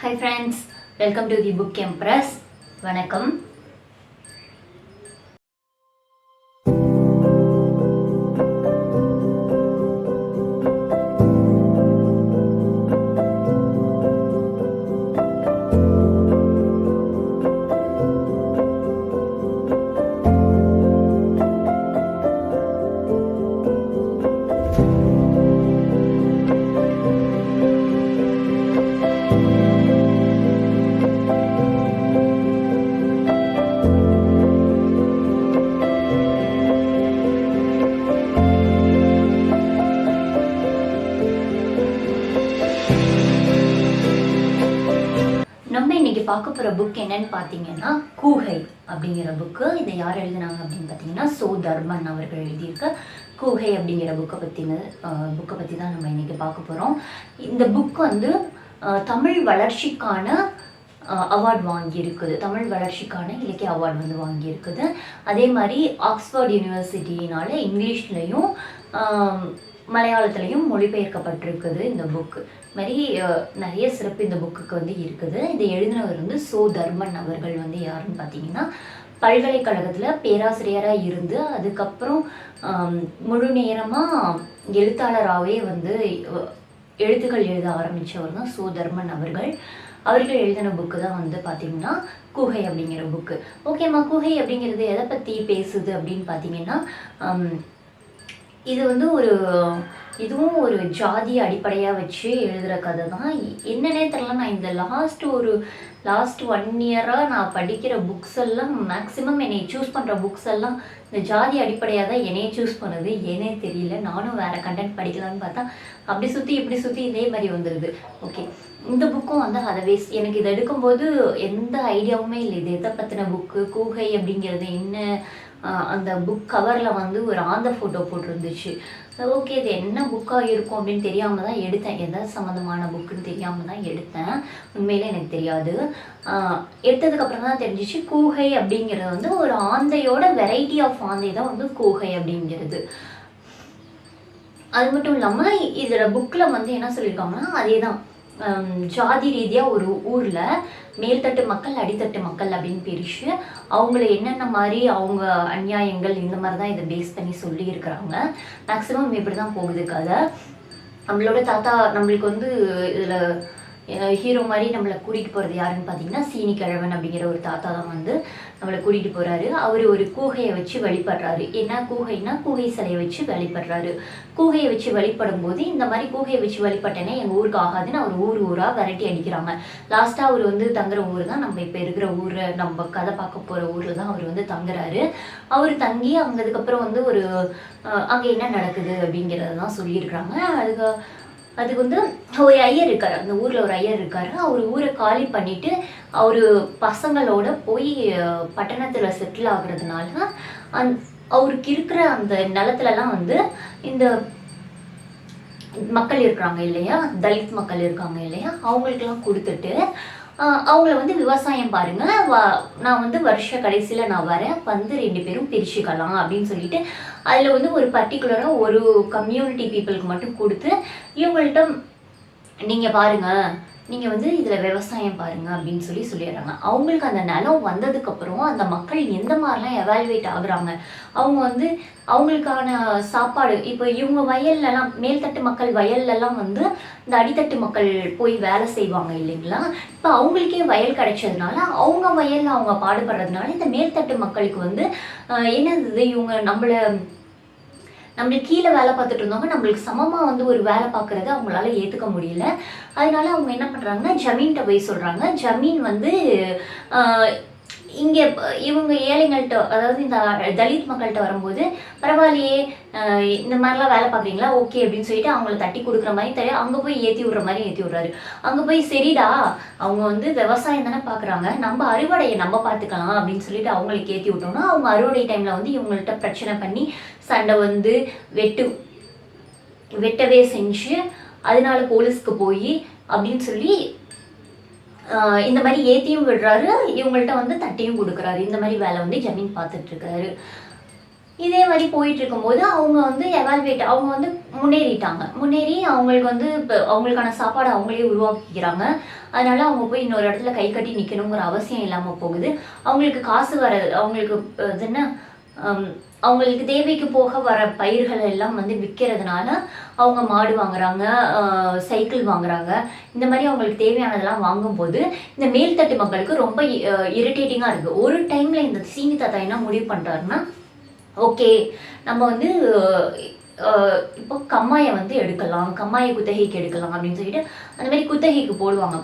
Hi friends welcome to the book empress வணக்கம். பார்க்க போகிற புக் என்னன்னு பார்த்தீங்கன்னா கூகை அப்படிங்கிற புக்கு இதை யார் எழுதினாங்க அப்படின்னு பார்த்தீங்கன்னா சோ தர்மன் அவர்கள் எழுதியிருக்க கூகை அப்படிங்கிற புக்கை பற்றின புக்கை பற்றி தான் நம்ம இன்றைக்கி பார்க்க போகிறோம் இந்த புக் வந்து தமிழ் வளர்ச்சிக்கான அவார்ட் வாங்கியிருக்குது. தமிழ் வளர்ச்சிக்கான இலக்கிய அவார்ட் வந்து வாங்கியிருக்குது. அதே மாதிரி ஆக்ஸ்ஃபோர்ட் யூனிவர்சிட்டினால இங்கிலீஷ்லையும் மலையாளத்துலேயும் மொழிபெயர்க்கப்பட்டிருக்குது இந்த புக்கு மாதிரி நிறைய சிறப்பு இந்த புக்குக்கு வந்து இருக்குது. இதை எழுதினவர் வந்து சோ தர்மன் அவர்கள் வந்து யாருன்னு பார்த்தீங்கன்னா பல்கலைக்கழகத்தில் பேராசிரியராக இருந்து அதுக்கப்புறம் முழு நேரமாக எழுத்தாளராகவே வந்து எழுத்துக்கள் எழுத ஆரம்பித்தவர் தான் சோ தர்மன் அவர்கள். அவர்கள் எழுதின புக்கு தான் வந்து பார்த்தீங்கன்னா குகை அப்படிங்கிற புக்கு ஓகேம்மா குகை அப்படிங்கிறது எதை பற்றி பேசுது அப்படின்னு பார்த்தீங்கன்னா இது வந்து ஒரு இதுவும் ஒரு ஜாதி அடிப்படையாக வச்சு எழுதுகிற கதை தான் என்னன்னே தெரில நான் இந்த லாஸ்ட் ஒரு லாஸ்ட் ஒன் இயராக நான் படிக்கிற புக்ஸ் எல்லாம் மேக்ஸிமம் என்னை சூஸ் பண்ணுற புக்ஸ் எல்லாம் இந்த ஜாதி அடிப்படையாக தான் என்னையே சூஸ் பண்ணுது. ஏனே தெரியல நானும் வேறு கண்டென்ட் படிக்கலாம்னு பார்த்தா அப்படி சுற்றி இப்படி சுற்றி இதே மாதிரி வந்துடுது ஓகே இந்த புக்கும் வந்து அதை வேஸ்ட் எனக்கு இதை எடுக்கும்போது எந்த ஐடியாவுமே இல்லை. இது எதை பற்றின புக்கு கூகை அப்படிங்கிறது என்ன அந்த புக் கவரில் வந்து ஒரு ஆந்த ஃபோட்டோ போட்டிருந்துச்சு. ஓகே இது என்ன புக்காக இருக்கும் அப்படின்னு தெரியாமல் தான் எடுத்தேன். எதை சம்மந்தமான புக்குன்னு தெரியாமல் தான் எடுத்தேன். உண்மையிலே எனக்கு தெரியாது. எடுத்ததுக்கப்புறம் தான் தெரிஞ்சிச்சு கூகை அப்படிங்கிறது வந்து ஒரு ஆந்தையோட வெரைட்டி ஆஃப் ஆந்தை தான் வந்து கூகை அப்படிங்கிறது. அது மட்டும் இல்லாமல் இதில் புக்கில் வந்து என்ன சொல்லியிருக்காங்கன்னா அதே தான் ஜாதி ரீதியாக ஒரு ஊரில் மேல்தட்டு மக்கள் அடித்தட்டு மக்கள் அப்படின்னு பிரித்து அவங்கள என்னென்ன மாதிரி அவங்க அநியாயங்கள் இந்த மாதிரி தான் இதை பேஸ் பண்ணி சொல்லியிருக்கிறாங்க மேக்ஸிமம் இப்படி தான் போகுது கதை. நம்மளோட தாத்தா நம்மளுக்கு வந்து இதில் ஹீரோ மாதிரி நம்மளை கூட்டிகிட்டு போகிறது யாருன்னு பார்த்தீங்கன்னா சீனி கிழவன் அப்படிங்கிற ஒரு தாத்தா தான் வந்து நம்மளை கூட்டிகிட்டு போகிறாரு அவர் ஒரு கூகையை வச்சு வழிபடுறாரு. என்ன கூகைனா கூகை சிலையை வச்சு வழிபடுறாரு. கூகையை வச்சு வழிபடும் போது இந்த மாதிரி கூகையை வச்சு வழிபட்டேனே எங்கள் ஊருக்கு ஆகாதுன்னு அவர் ஊர் ஊராக விரட்டி அடிக்கிறாங்க. லாஸ்ட்டாக அவர் வந்து தங்குற ஊர் தான் நம்ம இப்போ இருக்கிற ஊர். நம்ம கதை பார்க்க போகிற ஊரில் தான் அவர் வந்து தங்குறாரு. அவர் தங்கி அங்கே அதுக்கப்புறம் வந்து ஒரு அங்கே என்ன நடக்குது அப்படிங்கிறத தான் சொல்லியிருக்கிறாங்க. அதுக்கு அதுக்கு வந்து ஒரு ஐயர் இருக்கார். அந்த ஊரில் ஒரு ஐயர் இருக்கார். அவர் ஊரை காலி பண்ணிவிட்டு அவர் பசங்களோட போய் பட்டணத்தில் செட்டில் ஆகுறதுனால அந் அவருக்கு இருக்கிற அந்த நிலத்துலலாம் வந்து இந்த மக்கள் இருக்கிறாங்க இல்லையா? தலித் மக்கள் இருக்காங்க இல்லையா? அவங்களுக்கெல்லாம் கொடுத்துட்டு அவங்கள வந்து விவசாயம் பாருங்க. நான் வந்து வருஷ கடைசியில் நான் வரேன். வந்து ரெண்டு பேரும் பிரிச்சுக்கலாம் அப்படின்னு சொல்லிட்டு அதில் வந்து ஒரு பர்டிகுலராக ஒரு கம்யூனிட்டி பீப்புளுக்கு மட்டும் கொடுத்து இவங்கள்ட்ட நீங்கள் பாருங்கள் நீங்கள் வந்து இதில் விவசாயம் பாருங்க அப்படின்னு சொல்லி சொல்லிடுறாங்க. அவங்களுக்கு அந்த நிலம் வந்ததுக்கப்புறம் அந்த மக்கள் எந்த மாதிரிலாம் எவாலுவேட் ஆகுறாங்க? அவங்க வந்து அவங்களுக்கான சாப்பாடு இப்போ இவங்க வயல்லலாம் மேல்தட்டு மக்கள் வயல்லலாம் வந்து இந்த அடித்தட்டு மக்கள் போய் வேலை செய்வாங்க இல்லைங்களா? இப்போ அவங்களுக்கே வயல் கிடைச்சதுனால அவங்க வயலில் அவங்க பாடுபடுறதுனால இந்த மேல்தட்டு மக்களுக்கு வந்து என்னது இவங்க நம்மளை நம்மளுக்கு கீழே வேலை பார்த்துட்டு இருந்தவங்க நம்மளுக்கு சமமாக வந்து ஒரு வேலை பார்க்குறத அவங்களால ஏற்றுக்க முடியல. அதனால அவங்க என்ன பண்ணுறாங்கன்னா ஜமீன்கிட்ட போய் சொல்கிறாங்க ஜமீன் வந்து இங்கே இவங்க ஏழைங்கள்ட்ட அதாவது இந்த தலித் மக்கள்கிட்ட வரும்போது பரவாயில்லையே இந்த மாதிரிலாம் வேலை பார்க்குறீங்களா? ஓகே அப்படின்னு சொல்லிட்டு அவங்கள தட்டி கொடுக்குற மாதிரி தெரியும் அங்கே போய் ஏற்றி விடுற மாதிரி ஏற்றி விட்றாரு. அங்கே போய் சரிடா அவங்க வந்து விவசாயம் தானே பார்க்குறாங்க. நம்ம அறுவடையை நம்ம பார்த்துக்கலாம் அப்படின்னு சொல்லிட்டு அவங்களுக்கு ஏற்றி விட்டோம்னா அவங்க அறுவடை டைமில் வந்து இவங்கள்ட்ட பிரச்சனை பண்ணி சண்டை வந்து வெட்டு வெட்டவே செஞ்சு அதனால போலீஸ்க்கு போய் அப்படின்னு சொல்லி இந்த மாதிரி ஏத்தியும் விடுறாரு இவங்கள்ட்ட வந்து தட்டியும் கொடுக்குறாரு. இந்த மாதிரி வேலை வந்து ஜமீன் பார்த்துட்டு இருக்காரு இதே மாதிரி போயிட்டு இருக்கும்போது அவங்க வந்து எவால்வேட் அவங்க வந்து முன்னேறிட்டாங்க. முன்னேறி அவங்களுக்கு வந்து இப்போ அவங்களுக்கான சாப்பாடு அவங்களே உருவாக்கிக்கிறாங்க. அதனால அவங்க போய் இன்னொரு இடத்துல கை கட்டி நிற்கணுங்கிற அவசியம் இல்லாமல் போகுது. அவங்களுக்கு காசு வர அவங்களுக்கு இது என்ன? அவங்களுக்கு தேவைக்கு போக வர பயிர்கள் எல்லாம் வந்து விற்கிறதுனால அவங்க மாடு வாங்குறாங்க சைக்கிள் வாங்குறாங்க. இந்த மாதிரி அவங்களுக்கு தேவையானதெல்லாம் வாங்கும்போது இந்த மேல்தட்டு மக்களுக்கு ரொம்ப இரிட்டேட்டிங்காக இருக்குது ஒரு டைமில் இந்த சீனி தாத்தா என்ன முடிவு பண்ணுறாருன்னா ஓகே நம்ம வந்து இப்போ கம்மாயை வந்து எடுக்கலாம் கம்மாயை குத்தகைக்கு எடுக்கலாம் அப்படின்னு சொல்லிட்டு அந்த மாதிரி குத்தகைக்கு போடுவாங்க.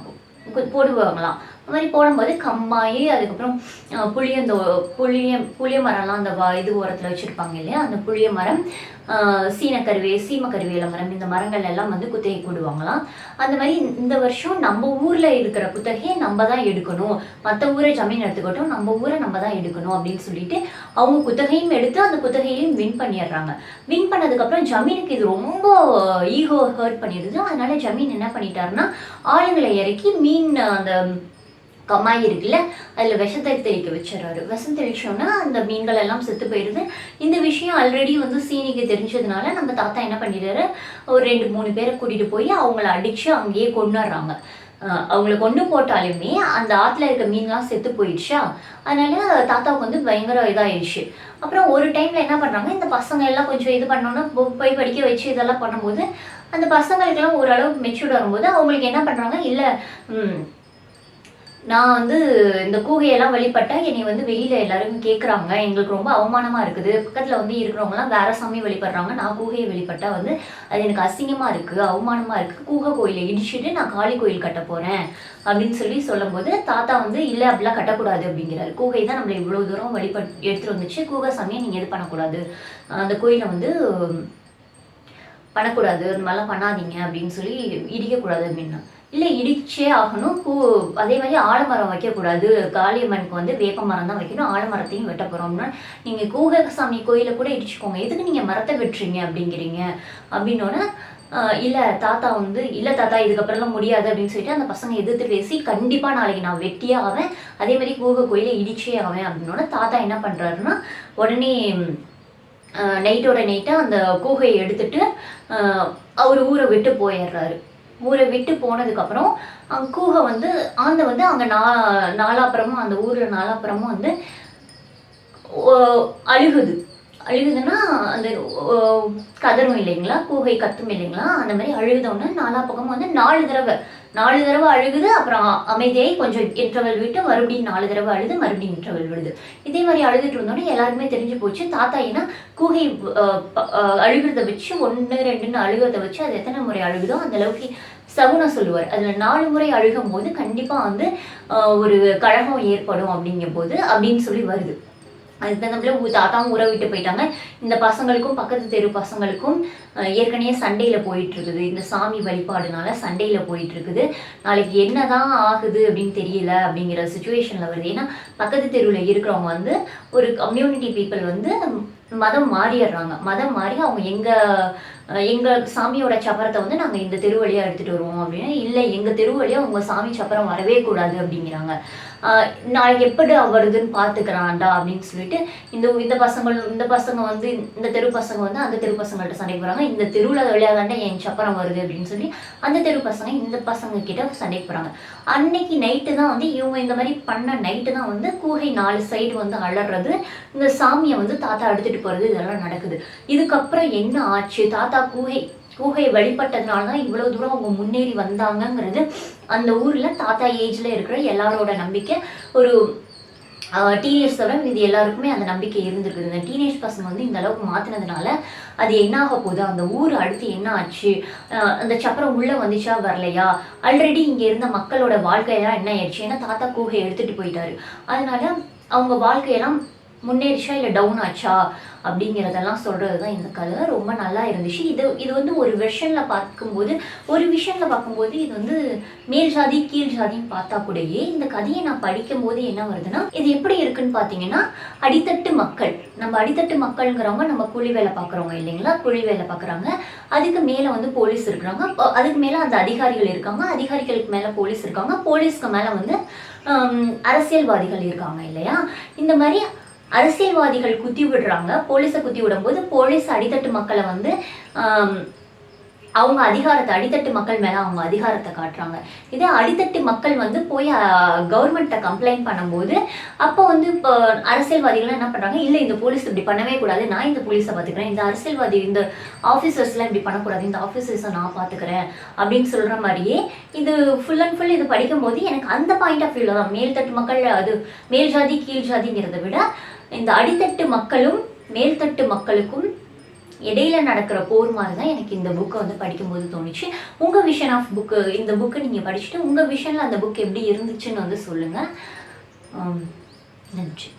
போடுவாங்களாம். அந்த மாதிரி போடும்போது கம்மாயி அதுக்கப்புறம் புளிய புளியந்தோ புளிய புளிய மரம்லாம் அந்த இது ஓரத்தில் வச்சுருப்பாங்க இல்லையா? அந்த புளிய மரம் சீனக்கருவே சீமக்கருவேல மரம் இந்த மரங்கள் எல்லாம் வந்து குத்தகை கூடுவாங்களாம் அந்த மாதிரி இந்த வருஷம் நம்ம ஊரில் இருக்கிற குத்தகையை நம்ம தான் எடுக்கணும். மற்ற ஊரை ஜமீன் எடுத்துக்கட்டும் நம்ம ஊரை நம்ம தான் எடுக்கணும் அப்படின்னு சொல்லிட்டு அவங்க குத்தகையும் எடுத்து அந்த குத்தகையிலையும் வின் பண்ணிடுறாங்க. வின் பண்ணதுக்கப்புறம் ஜமீனுக்கு இது ரொம்ப ஈகோ ஹர்ட் பண்ணிடுது. அதனால ஜமீன் என்ன பண்ணிட்டாருன்னா ஆளுங்களை இறக்கி மீன் அந்த கம்மாய் இருக்குல்ல அதில் விஷத்தை தெளிக்க வச்சிடறாரு. விஷம் தெளிச்சோன்னா அந்த மீன்கள் எல்லாம் செத்து போயிடுது. இந்த விஷயம் ஆல்ரெடி வந்து சீனிக்கு தெரிஞ்சதுனால நம்ம தாத்தா என்ன பண்ணிடுறாரு? ஒரு ரெண்டு மூணு பேரை கூட்டிகிட்டு போய் அவங்கள அடித்து அங்கேயே கொண்டுடுறாங்க அவங்கள கொண்டு போட்டாலுமே அந்த ஆற்றுல இருக்க மீன்லாம் செத்து போயிடுச்சா? அதனால தாத்தாவுக்கு வந்து பயங்கர இதாகிடுச்சு அப்புறம் ஒரு டைமில் என்ன பண்ணுறாங்க இந்த பசங்க எல்லாம் கொஞ்சம் இது பண்ணோன்னா போ- போய் படிக்க வச்சு இதெல்லாம் பண்ணும்போது அந்த பசங்களுக்கெல்லாம் ஓரளவுக்கு மெச்சூர்ட் வரும்போது அவங்களுக்கு என்ன பண்ணுறாங்க இல்லை நான் வந்து இந்த கூகையெல்லாம் வழிபட்டா என்னை வந்து வெளியில எல்லாரும் கேட்குறாங்க எங்களுக்கு ரொம்ப அவமானமா இருக்குது. பக்கத்துல வந்து இருக்கிறவங்கலாம் வேற சாமி வழிபடுறாங்க. நான் கூகையை வழிபட்டா வந்து அது எனக்கு அசிங்கமா இருக்கு அவமானமா இருக்கு. கூகை கோயிலை இடிச்சுட்டு நான் காளி கோயில் கட்ட போறேன் அப்படின்னு சொல்லி சொல்லும்போது தாத்தா வந்து இல்லை அப்படிலாம் கட்டக்கூடாது அப்படிங்கிறாரு. கூகை தான் நம்மளை இவ்வளோ தூரம் வழிபட் எடுத்துட்டு வந்துச்சு. கூகை சாமியை நீங்கள் இது பண்ணக்கூடாது? அந்த கோயிலை வந்து பண்ணக்கூடாது. அந்த மாதிரிலாம் பண்ணாதீங்க அப்படின்னு சொல்லி இடிக்கக்கூடாது அப்படின்னா. இல்லை இடிச்சே ஆகணும். பூ அதே மாதிரி ஆலமரம் வைக்கக்கூடாது. காளியம்மனுக்கு வந்து வேப்ப மரம் தான் வைக்கணும். ஆலமரத்தையும் வெட்ட போகிறோம்னா நீங்கள் கூகசாமி கோயிலை கூட இடிச்சுக்கோங்க. எதுக்கு நீங்கள் மரத்தை வெட்டுறீங்க அப்படிங்கிறீங்க? அப்படின்னோடனே இல்லை தாத்தா வந்து இல்லை தாத்தா இதுக்கப்புறம்லாம் முடியாது அப்படின்னு சொல்லிட்டு அந்த பசங்க எதிர்த்து பேசி கண்டிப்பாக நாளைக்கு நான் வெட்டியே ஆவேன். அதே மாதிரி கூக கோயிலை இடிச்சே ஆவேன் அப்படின்னோட தாத்தா என்ன பண்ணுறாருன்னா உடனே நைட்டோட நைட்டாக அந்த கூகையை எடுத்துட்டு அவர் ஊரை விட்டு போயிடுறாரு. ஊரை விட்டு போனதுக்கப்புறம் அங்கே கூகை வந்து ஆந்தை வந்து அங்கே நா நாலாப்புறமும் அந்த ஊரில் நாலாப்புறமும் வந்து ஓ- அழுகுது. அழுகுதுன்னா அந்த கதரும் இல்லைங்களா? கூகை கத்தும் இல்லைங்களா? அந்த மாதிரி அழுகுதோன்னு நாலா பக்கமும் வந்து நாலு தடவை. நாலு தடவை அழுகுது அப்புறம் அமைதியாகி கொஞ்சம் இன்டர்வல் விட்டு மறுபடியும் நாலு தடவை அழுது மறுபடியும் இன்டர்வல் விழுது. இதே மாதிரி அழுதுட்டு இருந்தோடனே எல்லாருக்குமே தெரிஞ்சு போச்சு. தாத்தா ஏன்னா கூகை அழுகிறத வச்சு ஒன்று ரெண்டுன்னு அழுகிறத வச்சு அது எத்தனை முறை அழுகுதோ அந்த அளவுக்கு சகுனம் சொல்லுவார். அதில் நாலு முறை அழுகும் போது கண்டிப்பாக வந்து ஒரு கழகம் ஏற்படும் அப்படிங்கும் போது அப்படின்னு சொல்லி வருது. அதுக்கு தகுந்தபடில தாத்தாவும் உற விட்டு போயிட்டாங்க. இந்த பசங்களுக்கும் பக்கத்து தெரு பசங்களுக்கும் ஏற்கனவே சண்டையில் போயிட்டு இருக்குது இந்த சாமி வழிபாடுனால சண்டையில் போயிட்டு இருக்குது நாளைக்கு என்னதான் ஆகுது அப்படின்னு தெரியல அப்படிங்கிற சுச்சுவேஷனில் வருது. ஏன்னா பக்கத்து தெருவில் இருக்கிறவங்க வந்து ஒரு கம்யூனிட்டி பீப்புள் வந்து மதம் மாறிடுறாங்க. மதம் மாறி அவங்க எங்கள் எங்கள் சாமியோட சப்பரத்தை வந்து நாங்கள் இந்த தெரு வழியாக எடுத்துகிட்டு வருவோம் அப்படின்னு இல்லை எங்கள் தெரு வழியாக உங்கள் சாமி சப்பரம் வரவே கூடாது அப்படிங்கிறாங்க. நாளைக்கு எப்படி வருதுன்னு பார்த்துக்கிறான்டா அப்படின்னு சொல்லிட்டு இந்த இந்த பசங்கள் இந்த பசங்க வந்து இந்த தெரு பசங்க வந்து அந்த தெரு பசங்கள்ட்ட சண்டைக்கு போகிறாங்க இந்த தெருவில் விளையாடாண்டா என் சப்பரம் வருது அப்படின்னு சொல்லி அந்த தெரு பசங்க இந்த பசங்க கிட்ட சண்டைக்கு போகிறாங்க அன்னைக்கு நைட்டு தான் வந்து இவங்க இந்த மாதிரி பண்ண நைட்டு தான் வந்து கூகை நாலு சைடு வந்து அலறது இந்த சாமியை வந்து தாத்தா எடுத்துகிட்டு போகிறது இதெல்லாம் நடக்குது. இதுக்கப்புறம் என்ன ஆச்சு? தாத்தா கூகை கூகையை வழிபட்டதுனால தான் இவ்வளோ தூரம் அவங்க முன்னேறி வந்தாங்கங்கிறது அந்த ஊரில் தாத்தா ஏஜில் இருக்கிற எல்லாரோட நம்பிக்கை. ஒரு டீனேஜ் தவிர இது எல்லாருக்குமே அந்த நம்பிக்கை இருந்திருக்குது. இந்த டீனேஜ் பசங்க வந்து இந்த அளவுக்கு மாற்றினதுனால அது என்ன ஆக போகுது? அந்த ஊர் அடுத்து என்ன ஆச்சு? அந்த சப்பரம் உள்ளே வந்துச்சா? வரலையா? ஆல்ரெடி இங்கே இருந்த மக்களோட வாழ்க்கையெல்லாம் என்ன ஆயிடுச்சு? ஏன்னா தாத்தா கூகை எடுத்துகிட்டு போயிட்டாரு. அதனால அவங்க வாழ்க்கையெல்லாம் முன்னேறிச்சா இல்லை டவுன் ஆச்சா? அப்படிங்கிறதெல்லாம் சொல்கிறது தான் இந்த கதை. ரொம்ப நல்லா இருந்துச்சு. இது இது வந்து ஒரு வெர்ஷனில் பார்க்கும்போது ஒரு விஷனில் பார்க்கும்போது இது வந்து மேல் ஜாதி கீழ் ஜாதின்னு பார்த்தா கூடயே இந்த கதையை நான் படிக்கும்போது என்ன வருதுன்னா இது எப்படி இருக்குன்னு பார்த்தீங்கன்னா அடித்தட்டு மக்கள். நம்ம அடித்தட்டு மக்கள்ங்கிறவங்க நம்ம கூலி வேலை பார்க்குறவங்க இல்லைங்களா? கூலி வேலை பார்க்குறாங்க. அதுக்கு மேலே வந்து போலீஸ் இருக்கிறாங்க. அதுக்கு மேலே அந்த அதிகாரிகள் இருக்காங்க. அதிகாரிகளுக்கு மேலே போலீஸ் இருக்காங்க. போலீஸ்க்கு மேலே வந்து அரசியல்வாதிகள் இருக்காங்க இல்லையா? இந்த மாதிரி அரசியல்வாதிகள் குத்தி விடுறாங்க. போலீஸை குத்தி விடும்போது போலீஸ் அடித்தட்டு மக்களை வந்து அவங்க அதிகாரத்தை அடித்தட்டு மக்கள் மேலே அவங்க அதிகாரத்தை காட்டுறாங்க. இதே அடித்தட்டு மக்கள் வந்து போய் கவர்மெண்ட்டை கம்ப்ளைண்ட் பண்ணும்போது அப்போ வந்து இப்போ அரசியல்வாதிகள் என்ன பண்ணுறாங்க இல்லை இந்த போலீஸ் இப்படி பண்ணவே கூடாது. நான் இந்த போலீஸை பார்த்துக்கிறேன். இந்த அரசியல்வாதி இந்த ஆஃபீஸர்ஸ்லாம் இப்படி பண்ணக்கூடாது. இந்த ஆஃபீஸர்ஸை நான் பார்த்துக்கிறேன். அப்படின்னு சொல்கிற மாதிரியே இது ஃபுல் அண்ட் ஃபுல் இது படிக்கும்போது எனக்கு அந்த பாயிண்ட் ஆஃப் வியூவில் தான். மேல்தட்டு மக்கள் அது மேல் ஜாதி கீழ் ஜாதிங்கிறத விட இந்த அடித்தட்டு மக்களும் மேல்தட்டு மக்களுக்கும் இடையில நடக்கிற போர் மாதிரி தான் எனக்கு இந்த புக்கை வந்து படிக்கும்போது தோணுச்சு. உங்கள் விஷன் ஆஃப் புக்கு இந்த புக்கை நீங்கள் படிச்சுட்டு உங்கள் விஷனில் அந்த புக் எப்படி இருந்துச்சுன்னு வந்து சொல்லுங்கள் நன்றி.